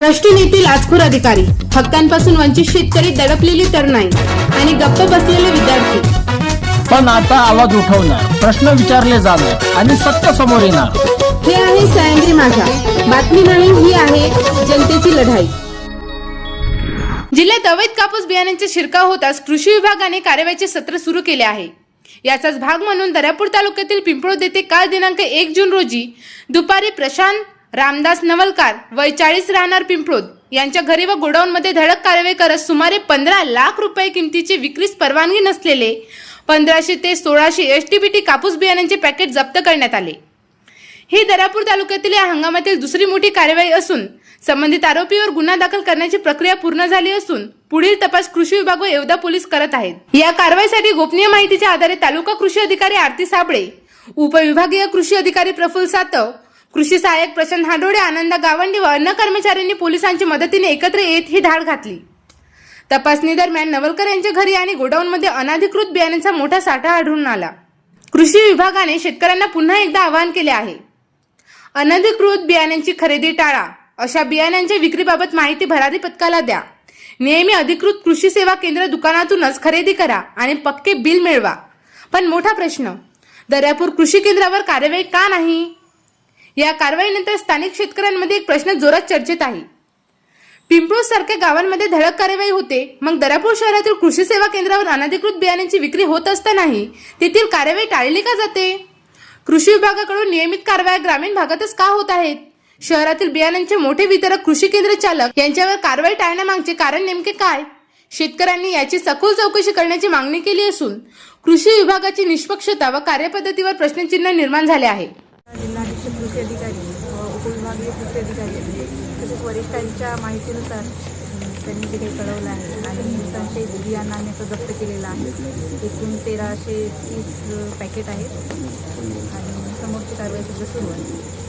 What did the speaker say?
भ्रष्टी नेतील आजखोर अधिकारी. हक्कांपासून वंचित शेतकरी दडपलेली तरुणाई आणि गप्प बसलेले विद्यार्थी. पण आता आवाज उठवणार प्रश्न विचारले जाणार आणि सत्य समोर येणार. हे आहे सह्याद्री माझा. बातमी नाही ही आहे जनतेची लढाई. जिल्ह्यात अवैध कापूस बियाण्यांचा शिरकाव होताच कृषी विभागाने कार्यवाहीचे सत्र सुरू केले आहे. याचाच भाग म्हणून दर्यापूर तालुक्यातील पिंपळोद येथे काल दिनांक एक जून रोजी दुपारी प्रशांत रामदास नवलकार वय चाळीस राहणार पिंपळोद. यांच्या घरी व गोडाऊनमध्ये धडक कारवाई करत सुमारे पंधरा लाख रुपये किमतीचे विक्रीस परवानगी नसलेले पंधराशे ते सोळाशे एस टी बी टी कापूस बियाण्यांचे पॅकेट जप्त करण्यात आले. ही दरापूर तालुक्यातील या हंगामातील दुसरी मोठी कारवाई असून संबंधित आरोपीवर गुन्हा दाखल करण्याची प्रक्रिया पूर्ण झाली असून पुढील तपास कृषी विभाग व येवदा पोलीस करत आहेत. या कारवाईसाठी गोपनीय माहितीच्या आधारे तालुका कृषी अधिकारी आरती साबळे उपविभागीय कृषी अधिकारी प्रफुल्ल सातव कृषी सहाय्यक प्रशांत हाडोडे आनंदा गावंडी व अन्य कर्मचाऱ्यांनी पोलिसांच्या मदतीने एकत्र येत ही धाड घातली. तपासणी दरम्यान नवलकर यांच्या घरी आणि गोडाऊनमध्ये अनधिकृत बियाण्यांचा मोठा साठा आढळून आला. कृषी विभागाने शेतकऱ्यांना पुन्हा एकदा आवाहन केले आहे. अनधिकृत बियाण्यांची खरेदी टाळा. अशा बियाण्यांच्या विक्रीबाबत माहिती भरारी पथकाला द्या. नेहमी अधिकृत कृषी सेवा केंद्र दुकानातूनच खरेदी करा आणि पक्के बिल मिळवा. पण मोठा प्रश्न दर्यापूर कृषी केंद्रावर कार्यवाही का नाही? या कारवाईनंतर स्थानिक शेतकऱ्यांमध्ये एक प्रश्न जोरात चर्चेत आहे. पिंपळूस सारख्या गावांमध्ये धडक कार्यवाही होते. मग दरापूर शहरातील कृषी सेवा केंद्रावर अनधिकृत बियाण्यांची विक्री होत असतानाही तेथील कार्यवाही टाळली का जाते? कृषी विभागाकडून नियमित कारवाया ग्रामीण भागातच का होत आहेत? शहरातील बियाण्यांचे मोठे वितरक कृषी केंद्र चालक यांच्यावर कारवाई टाळण्यामागचे कारण नेमके काय? शेतकऱ्यांनी याची सखोल चौकशी करण्याची मागणी केली असून कृषी विभागाची निष्पक्षता व कार्यपद्धतीवर प्रश्नचिन्ह निर्माण झाले आहे. जिल्हाधीश कृषी अधिकारी उपविभागीय कृषी अधिकारी तसेच वरिष्ठांच्या माहितीनुसार त्यांनी जे काही कळवलं आहे आणि संशयित बियाणं आम्ही आता जप्त केलेलं आहे. एकूण तेराशे तीस पॅकेट आहेत. आणि समोरची कारवाई सुद्धा सुरू आहे.